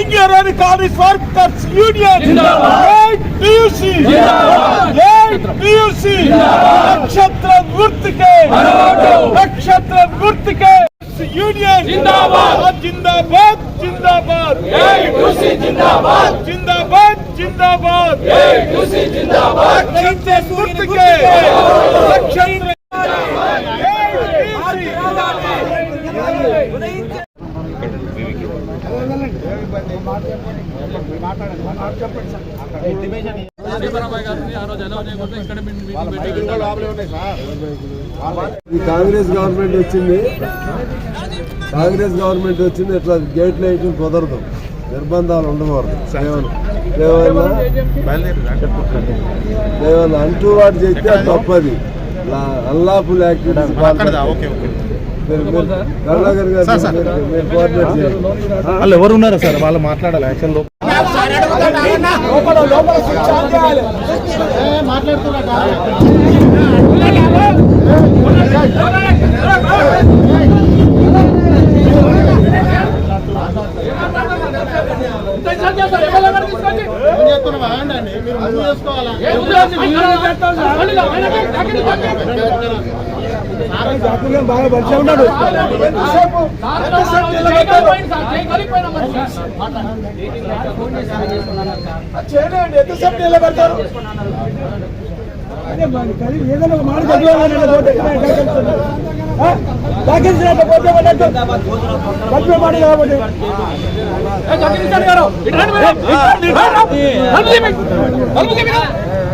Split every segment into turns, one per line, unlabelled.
Singareni college workers union. TUC TUC నక్షత్ర గుర్తుకే నక్షత్ర గుర్తుకే యూనియన్. జిందాబాద్. జిందాబాద్ జిందాబాద్. జిందాబాద్. జిందాబాద్ జిందాబాద్. నక్షత్ర గుర్తుకే నక్షత్ర
ఈ కాంగ్రెస్ గవర్నమెంట్ వచ్చింది. కాంగ్రెస్ గవర్నమెంట్ వచ్చింది ఇట్లా గేట్ వేయటం కుదరదు. నిర్బంధాలు ఉండకూడదు. కేవలం కేవలం అంటూ వాడు చేస్తే తప్పది. అల్లాపుల్ యాక్టివిటీస్ మీరు- మీరు
వాళ్ళు ఎవరు ఉన్నారు సార్ వాళ్ళు మాట్లాడాలి యాక్షన్లో
చేయండి ఎంతసేపు నిలబెడతారు ఏదైనా ఒక మాట చదివాలని పోతే పట్టిన మాట కాబట్టి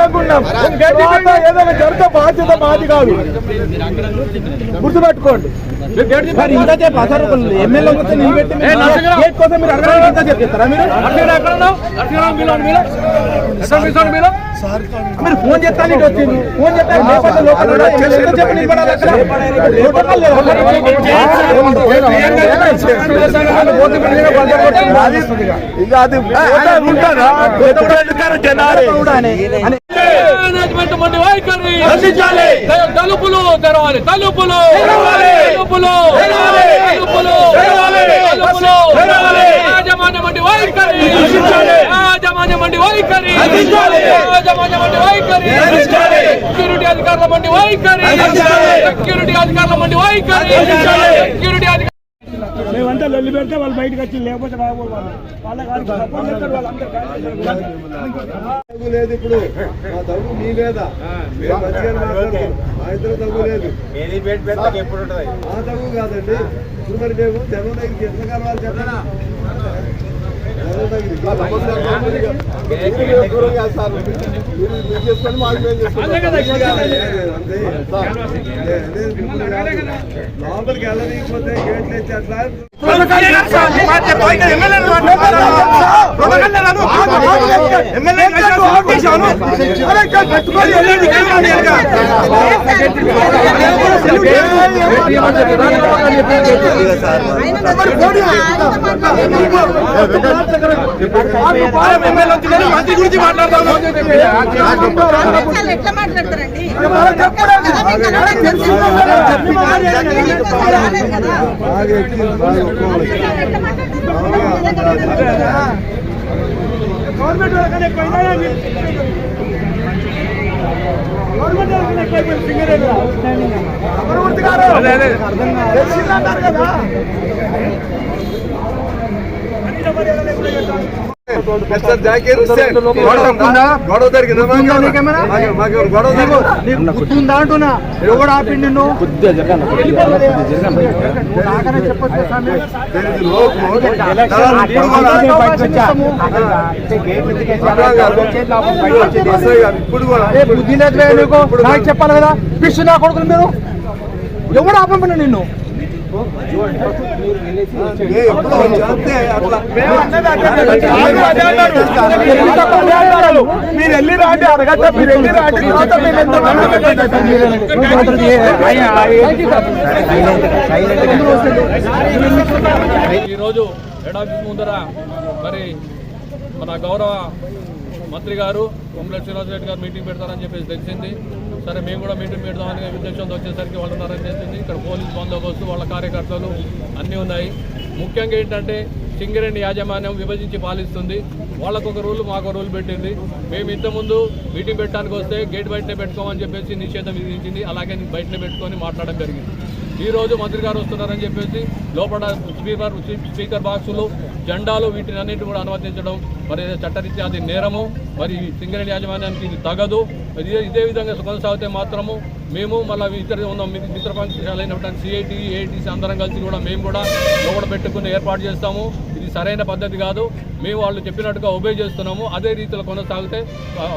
ఏదైనా జరిగితే బాధ్యత మాది కాదు గుర్తుపెట్టుకోండి ఇంతసేపు అసలు ఎమ్మెల్యే వచ్చి నిలబెట్టి గేట్ కోసం మీరు ఇంత చెప్పిస్తారా మీరు మీరు ఫోన్ చేస్తాను ఇటు ఫోన్. ఇక అది ఉంటారా
మేనేజ్మెంట్ మంది వైఖరి
రక్షించాలి.
తలుపులు తెరవాలి తలుపులు. తలుపులు. తలుపులు. తలుపులు. యాజమాన్య మంది వైఖరి. యాజమాన్య మంది వైఖరి. యాజమాన్య మంది వైఖరి. సెక్యూరిటీ అధికారుల మంది వైఖరి. సెక్యూరిటీ అధికారుల మంది వైఖరి. సెక్యూరిటీ
మేమంతా లొల్లి పెడితే వాళ్ళు బయటకు వచ్చి లేకపోతే వాళ్ళు.
తగ్గు లేదు ఇప్పుడు. మా తగ్గు మీ మీద. మాట్లాడుతున్నారు. మా ఇద్దరు తగ్గు లేదు. మా తగ్గు కాదండి. ఇప్పుడు మరి మేము జనం దగ్గరికి కలవాలి చెప్పండి? లోపలికి వెళ్ళనీయకపోతే గేట్లు ఎత్తి అట్లా
మంత్రి గురించి మాట్లాడతాము
అసలు ఎట్లా మాట్లాడతారండి
బాగా ఎక్కి బాగా ఒప్పుకోవాలి.
గవర్నమెంట్ వాళ్ళకన్నా ఎక్కువైందా గవర్నమెంట్ వాళ్ళకన్నా ఎక్కువైపోయింది సింగరేణి అమరమూర్తి గారు. తెలిసిందన్నారు కదా. ఎక్కువ చేస్తారు.
మిస్టర్ జాకీర్ హుస్సేన్ గొడవ జరిగిందా
గుర్తుందా అంటున్నా ఎవడు ఆపిండి నిన్ను
ఇప్పుడు
బుద్ధి లేదు నీకు
ఇప్పుడు
నాకు చెప్పాలి కదా పిచ్చు నా కొడుకులు మీరు ఎవడు ఆపమని నిన్ను
మీరు వెళ్ళి రాండి అడగట్ట మీరు వెళ్ళి రాండి తర్వాత మీరు ఎంత
ఈరోజు ఎడాఫీస్ ముందర మరి మన గౌరవ మంత్రి గారు కొమ్మల శ్రీనివాస రెడ్డి గారు మీటింగ్ పెడతారని చెప్పేసి తెలిసింది. సరే మేము కూడా మీటింగ్ పెడదామని ఉద్దేశంతో వచ్చేసరికి వాళ్ళు ఉన్నారని తెలిసింది. ఇక్కడ పోలీస్ బందోబస్తు వాళ్ళ కార్యకర్తలు అన్నీ ఉన్నాయి. ముఖ్యంగా ఏంటంటే సింగరేణి యాజమాన్యం విభజించి పాలిస్తుంది. వాళ్ళకు ఒక రూల్ మాకు ఒక రూల్ పెట్టింది. మేము ఇంతకుముందు మీటింగ్ పెట్టడానికి వస్తే గేట్ బయటనే పెట్టుకోమని చెప్పేసి నిషేధం విధించింది. అలాగే బయటనే పెట్టుకొని మాట్లాడడం జరిగింది. ఈరోజు మంత్రి గారు వస్తున్నారని చెప్పేసి లోపల స్పీకర్ స్పీకర్ బాక్సులు జెండాలు వీటిని అన్నింటి కూడా అనుమతించడం మరి చట్టరీత్యా అది నేరము మరి సింగరేణి యాజమాన్యానికి ఇది తగదు. ఇదే ఇదే విధంగా కొనసాగితే మాత్రము మేము మళ్ళీ ఇతర ఉన్న మిత్ర పంచాలైనటువంటి సిఐటి ఏఐటీసీ అందరం కలిసి కూడా మేము కూడా లోపల పెట్టుకుని ఏర్పాటు చేస్తాము. ఇది సరైన పద్ధతి కాదు. మేము వాళ్ళు చెప్పినట్టుగా ఒబే చేస్తున్నాము. అదే రీతిలో కొనసాగితే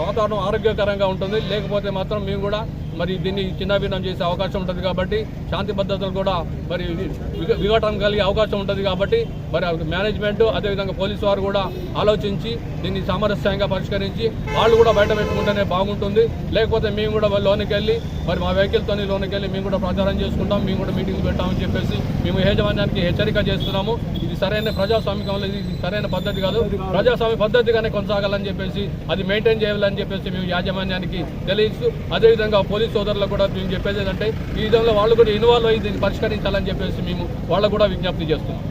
వాతావరణం ఆరోగ్యకరంగా ఉంటుంది. లేకపోతే మాత్రం మేము కూడా మరి దీన్ని చిన్నభిన్నం చేసే అవకాశం ఉంటుంది కాబట్టి శాంతి భద్రతలు కూడా మరి విఘ- విఘటన కలిగే అవకాశం ఉంటుంది కాబట్టి మరి మేనేజ్మెంట్ అదేవిధంగా పోలీసు వారు కూడా ఆలోచించి దీన్ని సామరస్యంగా పరిష్కరించి వాళ్ళు కూడా బయట పెట్టుకుంటేనే బాగుంటుంది. లేకపోతే మేము కూడా లోనికి వెళ్ళి మరి మా వెహికల్తో లోనికి వెళ్ళి మేము కూడా ప్రచారం చేసుకుంటాం మేము కూడా మీటింగ్ పెట్టామని చెప్పేసి మేము యాజమాన్యానికి హెచ్చరిక చేస్తున్నాము. ఇది సరైన ప్రజాస్వామికంలో ఇది సరైన పద్ధతి కాదు. ప్రజాస్వామ్య పద్ధతిగానే కొనసాగాలని చెప్పేసి అది మెయింటైన్ చేయాలని చెప్పేసి మేము యాజమాన్యానికి తెలియచ్చు అదేవిధంగా పోలీస్ సోదరులకు కూడా మేము చెప్పేది ఏంటంటే ఈ విధంగా వాళ్ళు కూడా ఇన్వాల్వ్ అయ్యి దీన్ని పరిష్కరించాలని చెప్పేసి మేము వాళ్ళకు కూడా విజ్ఞప్తి చేస్తున్నాం.